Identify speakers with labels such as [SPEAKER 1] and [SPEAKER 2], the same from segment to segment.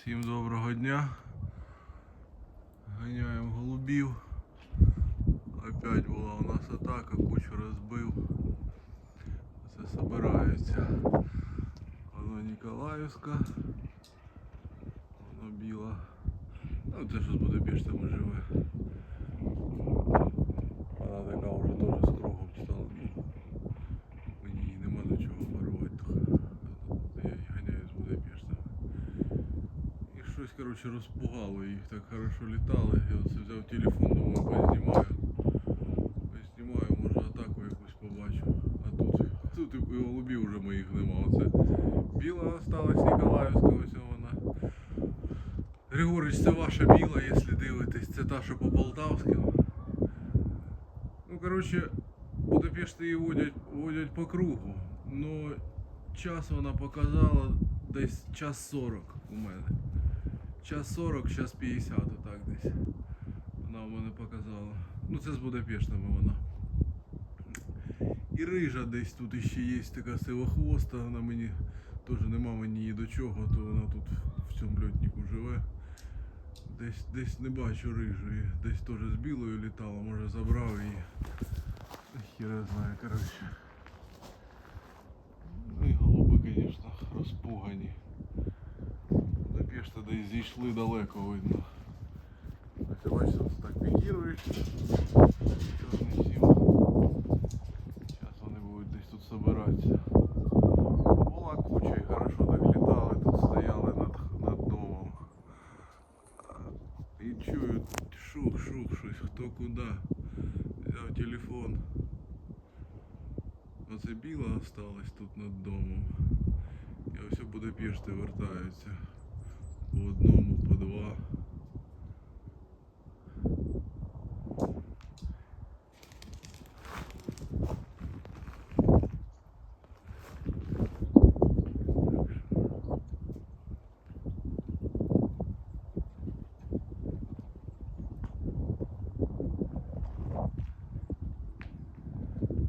[SPEAKER 1] Всім доброго дня. Ганяємо голубів. Опять була у нас атака, кучу розбив. Це собирається Воно Ніколаївська. Воно біла. Ну це щось буде більш там живе. Вона така вже теж з кругом стала. Ну, Мені її нема до чого порвати. то Я її ганяю з Будапешта. І щось, коротше, розпугало їх, так хорошо літали. Я оце взяв телефон, думаю, познімаю. Познімаю, може атаку якусь побачу. А тут, тут і голубів вже моїх нема. Оце біла осталась Ніколаївська, ось вона. Григорич, це ваша біла, якщо дивитесь, це та, що по Полтавським. Ну, коротше, Будапешт її водять, водять по кругу. Ну, час вона показала десь час 40 у мене. Час 40, час 50, отак десь. Вона у мене показала. Ну це з Будапештами вона. І рижа десь тут іще є така сивохвоста, вона мені теж нема мені її до чого, то вона тут в цьому льотнику живе. Десь, десь не бачу рижої, десь теж з білою літала, може забрав її. Хіра знає, коротше. Ну і голуби, звісно, розпугані. Десь зійшли далеко видно. Ось бачите, ось так пікіруєш. Чорний сім. Зараз вони будуть десь тут собиратися. Була куча і хорошо так літали, тут стояли над, над домом. І чую шух-шух щось, хто куди. Взяв телефон. Оце біла осталась тут над домом. І ось у Будапешти вертаються. По одному, по два.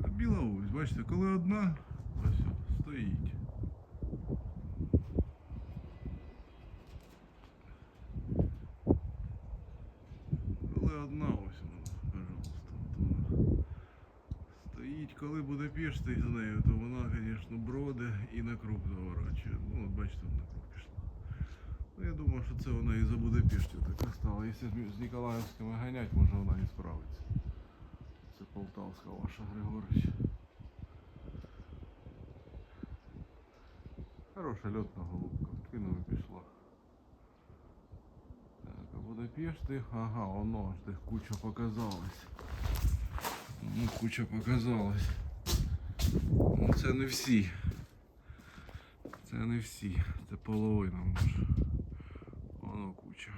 [SPEAKER 1] А бачите, коли одна, ось стоїть. Коли буде пішти з нею, то вона, звісно, броде і на круг заворачує. Ну, от бачите, вона круг пішла. Ну, я думаю, що це вона і за Будапештю така стала. Якщо з- Ніколаївськими ганять, може вона і справиться. Це Полтавська ваша Григорич. Хороша льотна голубка. Кинула і пішла. Так, а Будапешти, ага, воно аж де куча показалась. Ну, куча показалась. Ну це не всі. Це не всі. Це половина може. Воно куча.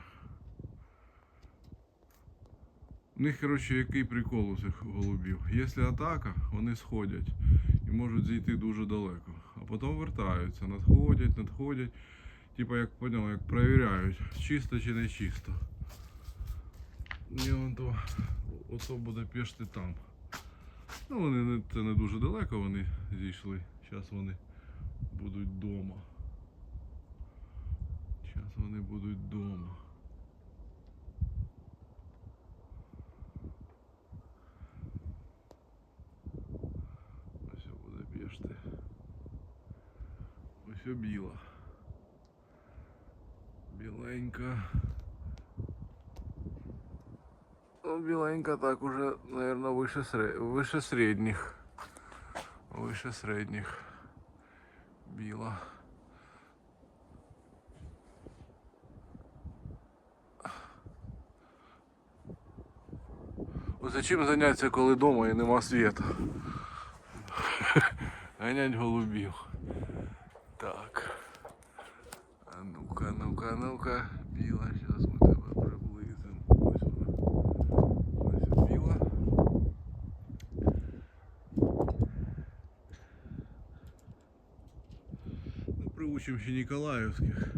[SPEAKER 1] У них, коротше, який прикол у цих голубів. Якщо атака, вони сходять і можуть зійти дуже далеко. А потім вертаються, надходять, надходять. Типа як поняв, як перевіряють, чисто чи не чисто. І он то, ото буде пішти там. Ну вони це не дуже далеко вони зійшли. Зараз вони будуть вдома. Зараз вони будуть вдома. Ось буде пішти. Ось біла. Біленька. Ну, біленька так уже, наверное, выше, сред... выше средних. Выше средних. Біла. Ось чим зайнятися, коли вдома і нема світу? Ганять голубів. Так. А ну-ка, ну-ка, ну-ка. Ну, приучимо ще Ніколаївських.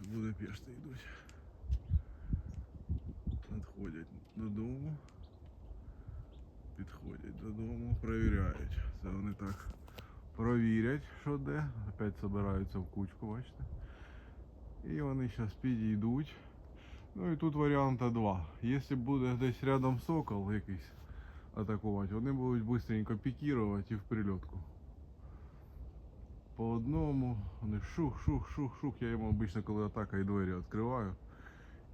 [SPEAKER 1] Ось буде пішти йдуть. Надходять додому. Підходять додому, перевіряють. Це вони так провірять, що де. Опять збираються в кучку, бачите. І вони зараз підійдуть. Ну і тут варіанта два. Якщо буде десь рядом сокол якийсь атакувати, вони будуть швидко пікірувати і в прильотку. По одному, вони шух, шух, шух, шух. Я їм обично, коли атака і двері відкриваю.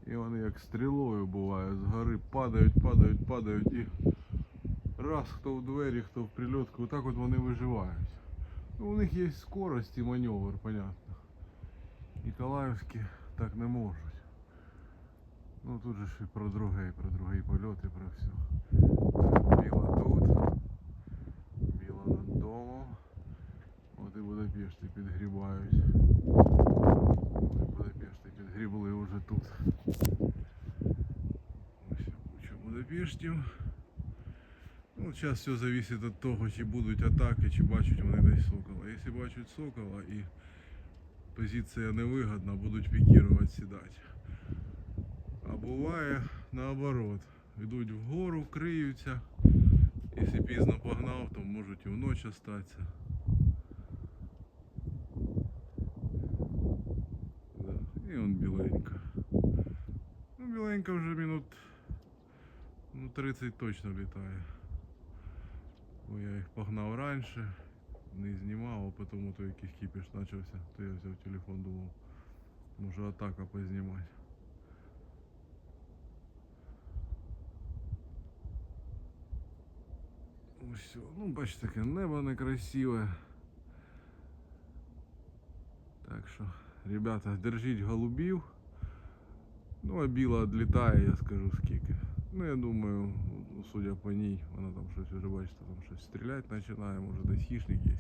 [SPEAKER 1] І вони як стрілою буває, з гори падають, падають, падають і раз хто в двері, хто в прильотку, отак от вони виживають. Ну, у них є скорость і маневр, понятно. Ніколаївські так не можуть. Ну тут же ж і про друге, про другий польот, і про все. Біла тут. Біла над домом. От і Будапешти підгрібають. Будапешти підгрібли вже тут. Ось куча Будапештів. Ну, зараз все зависит від того, чи будуть атаки, чи бачать вони десь сокола. Якщо бачать сокола і позиція невигодна, будуть пікірувати, сідати. Буває наоборот. Йдуть вгору, криються. Якщо пізно погнав, то можуть і вночі остатися. Да. І он біленька. Ну, біленька вже минут ну, 30 точно літає. Бо я їх погнав раніше, не знімав, а потім то якийсь кіпіш почався, то я взяв телефон, думав, може атака познімати. Всё. ну бачите, таке небо некрасиве. Так що, ребята, держіть голубів. Ну, а біла відлітає, я скажу скільки. Ну, я думаю, ну, судя по ній, вона там щось вже бачите, там щось стріляти починає, може десь хищник є.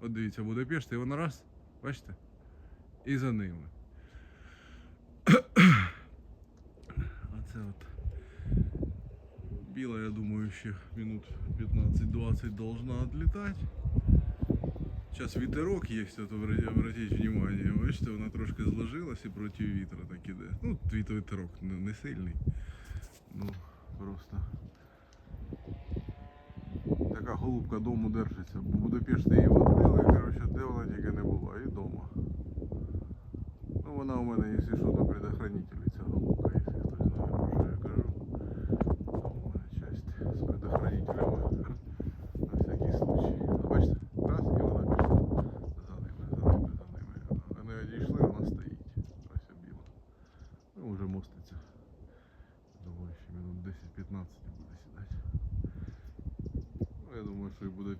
[SPEAKER 1] От дивіться, Будапешт, і вона раз, бачите? І за ними. Оце от. Біла, я думаю, ще минут 15-20 должна відлітати. Сейчас ветерок есть, это обратите внимание. Бачите, вона трошки зложилась і проти вітра так іде. Ну, твіт ветерок не, не сильний. Ну, просто. Така голубка дому держиться. Бо Будапешт її водили, коротше, де вона тільки не була, і дома. Ну, вона у мене, якщо що, то предохранителі ця голубка,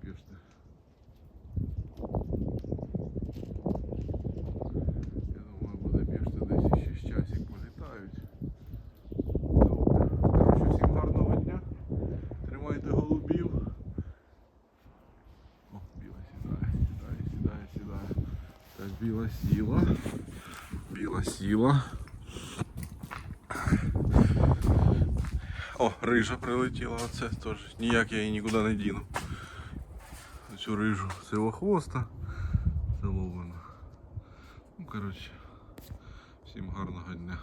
[SPEAKER 1] думаю, що і буде пішти. Я думаю, буде пішти десь ще з часик політають. Добре. Коротше, всім гарного дня. Тримайте голубів. О, біла сідає, сідає, сідає, сідає. Так, біла сіла. Біла сіла. О, рижа прилетіла, оце теж. Ніяк я її нікуди не діну. Цю рижу хвоста, ловлено. Ну, коротше, всім гарного дня.